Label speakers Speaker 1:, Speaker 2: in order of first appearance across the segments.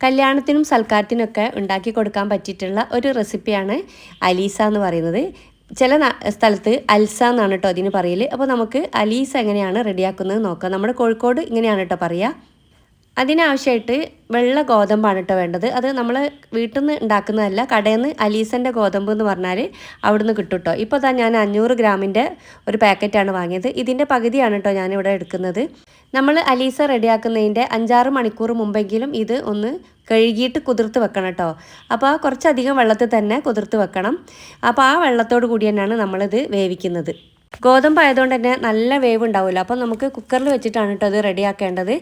Speaker 1: കല്യാണത്തിനും സൽക്കാരത്തിനൊക്കെ ഉണ്ടാക്കി കൊടുക്കാൻ പറ്റിയിട്ടുള്ള ഒരു റെസിപ്പിയാണ് അലീസ എന്ന് പറയുന്നത്. ചില സ്ഥലത്ത് അൽസ എന്നാണ് കേട്ടോ അതിന് പറയൽ അപ്പോൾ നമുക്ക് അലീസ എങ്ങനെയാണ് റെഡിയാക്കുന്നത് നോക്കാം. നമ്മുടെ കോഴിക്കോട് ഇങ്ങനെയാണ് കേട്ടോ പറയുക. അതിനാവശ്യമായിട്ട് വെള്ള ഗോതമ്പാണ് കേട്ടോ വേണ്ടത്. അത് നമ്മൾ വീട്ടിൽ നിന്ന് ഉണ്ടാക്കുന്നതല്ല കടയിൽ നിന്ന് അലീസന്റെ ഗോതമ്പ് എന്ന് പറഞ്ഞാൽ അവിടെ നിന്ന് കിട്ടും കേട്ടോ. ഇപ്പോൾ ഞാൻ അഞ്ഞൂറ് ഗ്രാമിന്റെ ഒരു പാക്കറ്റാണ് വാങ്ങിയത്. ഇതിന്റെ പകുതിയാണ് കേട്ടോ ഞാനിവിടെ എടുക്കുന്നത്. നമ്മൾ അലീസ റെഡിയാക്കുന്നതിന്റെ അഞ്ചാറ് മണിക്കൂർ മുമ്പെങ്കിലും ഇത് ഒന്ന് കഴുകിയിട്ട് കുതിർത്ത് വെക്കണം കേട്ടോ. അപ്പോൾ ആ കുറച്ചധികം വെള്ളത്തിൽ തന്നെ കുതിർത്ത് വെക്കണം. അപ്പോൾ ആ വെള്ളത്തോട് കൂടി തന്നെയാണ് നമ്മളിത് വേവിക്കുന്നത്. ഗോതമ്പ് ആയതുകൊണ്ട് തന്നെ നല്ല വേവ് ഉണ്ടാവില്ല അപ്പോൾ നമുക്ക് കുക്കറിൽ വെച്ചിട്ടാണ് കേട്ടോ ഇത് റെഡിയാക്കേണ്ടത്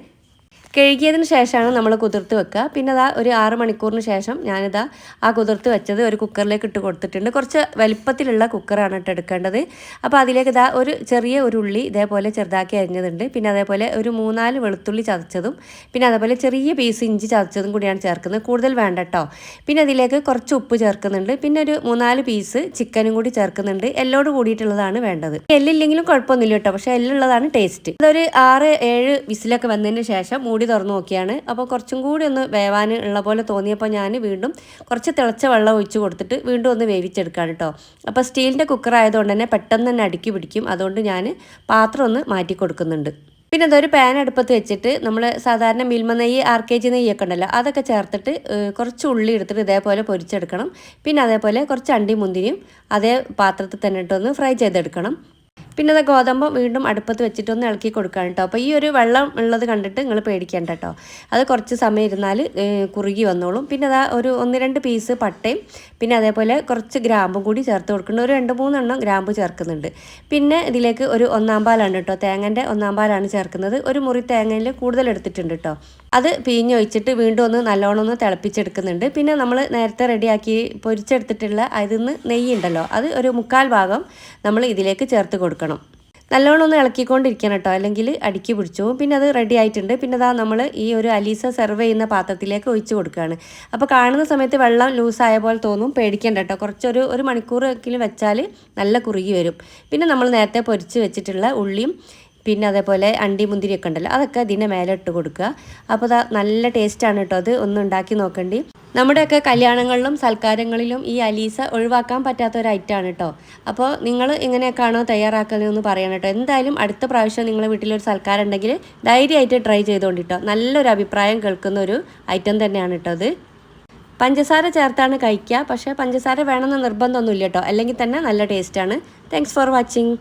Speaker 1: കഴുകിയതിന് ശേഷമാണ് നമ്മൾ കുതിർത്ത് വെക്കുക. പിന്നെ അതാ ഒരു ആറ് മണിക്കൂറിന് ശേഷം ഞാനിതാ ആ കുതിർത്ത് വെച്ചത് ഒരു കുക്കറിലേക്ക് ഇട്ട് കൊടുത്തിട്ടുണ്ട്. കുറച്ച് വലിപ്പത്തിലുള്ള കുക്കറാണ് ഇട്ട് എടുക്കേണ്ടത്. അപ്പോൾ അതിലേക്ക് ഇതാ ഒരു ചെറിയ ഒരു ഉള്ളി ഇതേപോലെ ചെറുതാക്കി അരിഞ്ഞതുണ്ട്. പിന്നെ അതേപോലെ ഒരു മൂന്നാൽ വെളുത്തുള്ളി ചതച്ചതും പിന്നെ അതേപോലെ ചെറിയ പീസ് ഇഞ്ചി ചതച്ചതും കൂടിയാണ് ചേർക്കുന്നത്. കൂടുതൽ വേണ്ട കേട്ടോ. പിന്നെ അതിലേക്ക് കുറച്ച് ഉപ്പ് ചേർക്കുന്നുണ്ട്. പിന്നെ ഒരു മൂന്നാൽ പീസ് ചിക്കനും കൂടി ചേർക്കുന്നുണ്ട്. എല്ലോട് കൂടിയിട്ടുള്ളതാണ് വേണ്ടത്. എല്ലില്ലെങ്കിലും കുഴപ്പമൊന്നുമില്ല കേട്ടോ. പക്ഷേ എല്ലുള്ളതാണ് ടേസ്റ്റ്. അതൊരു ആറ് ഏഴ് വിസിലൊക്കെ വന്നതിന് ശേഷം മൂടി തുറന്നു നോക്കിയാണ്. അപ്പോൾ കുറച്ചും കൂടി ഒന്ന് വേവാൻ ഉള്ള പോലെ തോന്നിയപ്പോൾ ഞാൻ വീണ്ടും കുറച്ച് തിളച്ച വെള്ളം ഒഴിച്ച് കൊടുത്തിട്ട് വീണ്ടും ഒന്ന് വേവിച്ചെടുക്കുകയാണ് കേട്ടോ. അപ്പോൾ സ്റ്റീലിന്റെ കുക്കർ ആയതുകൊണ്ട് തന്നെ പെട്ടെന്ന് തന്നെ അടുക്കി പിടിക്കും. അതുകൊണ്ട് ഞാൻ പാത്രം ഒന്ന് മാറ്റി കൊടുക്കുന്നുണ്ട്. പിന്നെ അതൊരു പാൻ അടുപ്പത്ത് വെച്ചിട്ട് നമ്മൾ സാധാരണ മിൽമ നെയ്യ് ആർ കെ ജി നെയ്യൊക്കെ ഉണ്ടല്ലോ അതൊക്കെ ചേർത്തിട്ട് കുറച്ച് ഉള്ളി എടുത്തിട്ട് ഇതേപോലെ പൊരിച്ചെടുക്കണം. പിന്നെ അതേപോലെ കുറച്ച് അണ്ടി മുന്തിരിയും അതേ പാത്രത്തിൽ തന്നെ ഇട്ടൊന്ന് ഫ്രൈ ചെയ്തെടുക്കണം. പിന്നെ അത് ഗോതമ്പ് വീണ്ടും അടുപ്പത്ത് വെച്ചിട്ടൊന്ന് ഇളക്കി കൊടുക്കാൻ കേട്ടോ അപ്പോൾ ഈ ഒരു വെള്ളം ഉള്ളത് കണ്ടിട്ട് നിങ്ങൾ പേടിക്കേണ്ട കേട്ടോ അത് കുറച്ച് സമയം ഇരുന്നാൽ കുറുകി വന്നോളും. പിന്നെ അതാ ഒരു ഒന്ന് രണ്ട് പീസ് പട്ടയും പിന്നെ അതേപോലെ കുറച്ച് ഗ്രാമ്പും കൂടി ചേർത്ത് കൊടുക്കുന്നുണ്ട്. ഒരു രണ്ട് മൂന്നെണ്ണം ഗ്രാമ്പ് ചേർക്കുന്നുണ്ട്. പിന്നെ ഇതിലേക്ക് ഒരു ഒന്നാം പാലാണ് കേട്ടോ തേങ്ങന്റെ ഒന്നാം പാലാണ് ചേർക്കുന്നത്. ഒരു മുറി തേങ്ങയിൽ കൂടുതൽ എടുത്തിട്ടുണ്ട് കേട്ടോ അത് പിഴിഞ്ഞൊഴിച്ചിട്ട് വീണ്ടും ഒന്ന് നല്ലോണം ഒന്ന് തിളപ്പിച്ചെടുക്കുന്നുണ്ട്. പിന്നെ നമ്മൾ നേരത്തെ റെഡിയാക്കി പൊരിച്ചെടുത്തിട്ടുള്ള അതിൽ നിന്ന് നെയ്യ് ഉണ്ടല്ലോ അത് ഒരു മുക്കാൽ ഭാഗം നമ്മൾ ഇതിലേക്ക് ചേർത്ത് കൊടുക്കണം. നല്ലോണം ഒന്ന് ഇളക്കിക്കൊണ്ടിരിക്കണം കേട്ടോ അല്ലെങ്കിൽ അടുക്കി പിടിച്ചു പിന്നെ അത് റെഡി ആയിട്ടുണ്ട്. പിന്നെ അതാ നമ്മൾ ഈ ഒരു അലീസ സെർവ് ചെയ്യുന്ന പാത്രത്തിലേക്ക് ഒഴിച്ചു കൊടുക്കുകയാണ്. അപ്പോൾ കാണുന്ന സമയത്ത് വെള്ളം ലൂസായ പോലെ തോന്നും. പേടിക്കേണ്ട കേട്ടോ. കുറച്ചൊരു ഒരു മണിക്കൂറെങ്കിലും വെച്ചാൽ നല്ല കുറുകി വരും. പിന്നെ നമ്മൾ നേരത്തെ പൊരിച്ച് വെച്ചിട്ടുള്ള ഉള്ളിയും പിന്നെ അതേപോലെ അണ്ടി മുന്തിരിയൊക്കെ ഉണ്ടല്ലോ അതൊക്കെ ഇതിന്റെ മേലെ ഇട്ട് കൊടുക്കുക. അപ്പോൾ നല്ല ടേസ്റ്റാണ് കേട്ടോ അത് ഒന്ന് ഉണ്ടാക്കി നോക്കണ്ടി. നമ്മുടെയൊക്കെ കല്യാണങ്ങളിലും സൽക്കാരങ്ങളിലും ഈ അലീസ ഒഴിവാക്കാൻ പറ്റാത്ത ഒരു ഐറ്റമാണ് കേട്ടോ. അപ്പോൾ നിങ്ങൾ ഇങ്ങനെയൊക്കെയാണോ തയ്യാറാക്കുന്നതെന്ന് പറയണം കേട്ടോ. എന്തായാലും അടുത്ത പ്രാവശ്യം നിങ്ങളുടെ വീട്ടിലൊരു സൽക്കാരം ഉണ്ടെങ്കിൽ ധൈര്യമായിട്ട് ട്രൈ ചെയ്തുകൊണ്ട് കേട്ടോ. നല്ലൊരു അഭിപ്രായം കേൾക്കുന്ന ഒരു ഐറ്റം തന്നെയാണ് കേട്ടോ അത്. പഞ്ചസാര ചേർത്താണ് കഴിക്കുക. പക്ഷേ പഞ്ചസാര വേണമെന്ന് നിർബന്ധമൊന്നുമില്ല കേട്ടോ. അല്ലെങ്കിൽ തന്നെ നല്ല ടേസ്റ്റാണ് താങ്ക്സ് ഫോർ വാച്ചിങ്